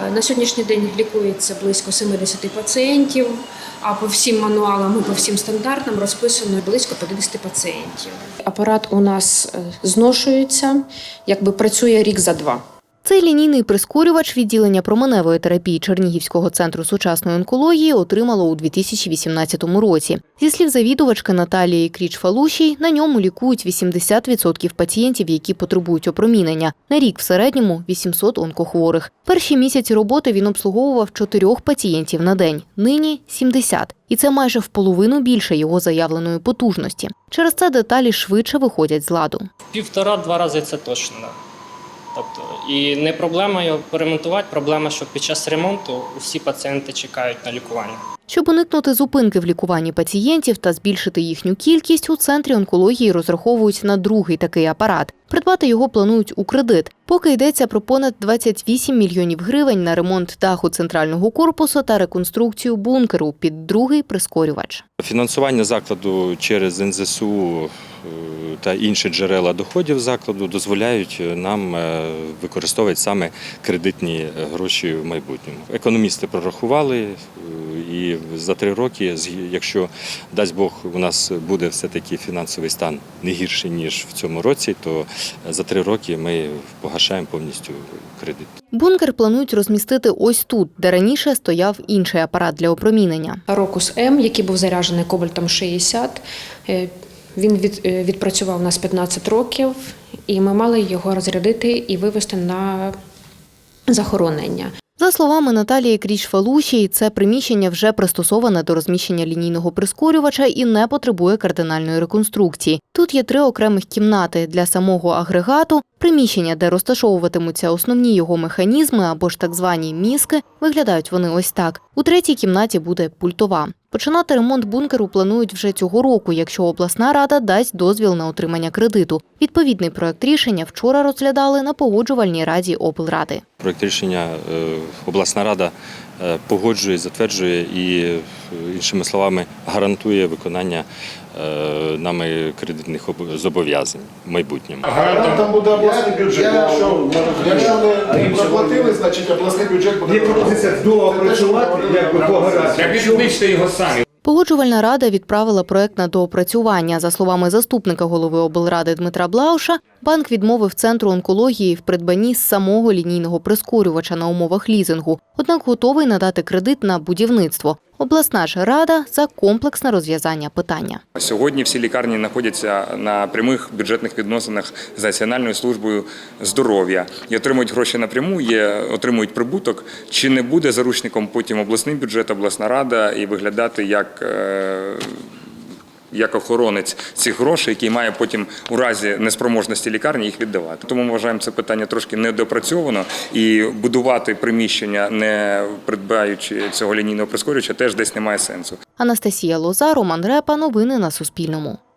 На сьогоднішній день лікується близько 70 пацієнтів, а по всім мануалам і по всім стандартам розписано близько 50 пацієнтів. Апарат у нас е, зношується, якби працює рік за два. Цей лінійний прискорювач відділення променевої терапії Чернігівського центру сучасної онкології отримало у 2018 році. Зі слів завідувачки Наталії Кріч-Фалушій, на ньому лікують 80% пацієнтів, які потребують опромінення. На рік в середньому 800 онкохворих. Перші місяці роботи він обслуговував чотирьох пацієнтів на день. Нині 70. І це майже в половину більше його заявленої потужності. Через це деталі швидше виходять з ладу. Півтора-два рази це точно. Тобто, і не проблема його поремонтувати, проблема, що під час ремонту усі пацієнти чекають на лікування. Щоб уникнути зупинки в лікуванні пацієнтів та збільшити їхню кількість, у центрі онкології розраховують на другий такий апарат. Придбати його планують у кредит. Поки йдеться про понад 28 мільйонів гривень на ремонт даху центрального корпусу та реконструкцію бункеру під другий прискорювач. Фінансування закладу через НЗСУ е, та інші джерела доходів закладу дозволяють нам е, використовувати саме кредитні гроші в майбутньому. Економісти прорахували, е, і за три роки, з- якщо дасть Бог, у нас буде все-таки фінансовий стан не гірший ніж в цьому році, то за три роки ми погашаємо повністю кредит. Бункер планують розмістити ось тут, де раніше стояв інший апарат для опромінення. Рокус М, який був заряджений кобальтом 60, е, він від, е, відпрацював у нас 15 років, і ми мали його розрядити і вивести на захоронення. За словами Наталії Кріч-Фалушій, це приміщення вже пристосоване до розміщення лінійного прискорювача і не потребує кардинальної реконструкції. Тут є три окремих кімнати для самого агрегату, приміщення, де розташовуватимуться основні його механізми або ж так звані мізки. Виглядають вони ось так. У третій кімнаті буде пультова. Починати ремонт бункеру планують вже цього року, якщо обласна рада дасть дозвіл на отримання кредиту. Відповідний проект рішення вчора розглядали на погоджувальній раді облради. Проект рішення е, обласна рада погоджує, затверджує і, е, іншими словами, гарантує виконання е, нами кредитних об- зобов'язань в майбутньому. Гарантом там буде обласний бюджет. Якщо, якщо не, проплатили, значить обласний бюджет буде. Є пропозиція доопрацювати, якби по гарантії. Так відкличте його самі. Погоджувальна рада відправила проект на доопрацювання. За словами заступника голови облради Дмитра Блауша, банк відмовив центру онкології в придбанні самого лінійного прискорювача на умовах лізингу, однак готовий надати кредит на будівництво. Обласна ж рада за комплексне розв'язання питання. Сьогодні всі лікарні знаходяться на прямих бюджетних відносинах з Національною службою здоров'я і отримують гроші напряму, є, отримують прибуток. Чи не буде заручником потім обласний бюджет, обласна рада і виглядати як. Як охоронець цих грошей, який має потім у разі неспроможності лікарні їх віддавати. Тому ми вважаємо це питання трошки недопрацьовано і будувати приміщення, не придбаючи цього лінійного прискорювача, теж десь немає сенсу. Анастасія Лоза, Роман Репа. Новини на Суспільному.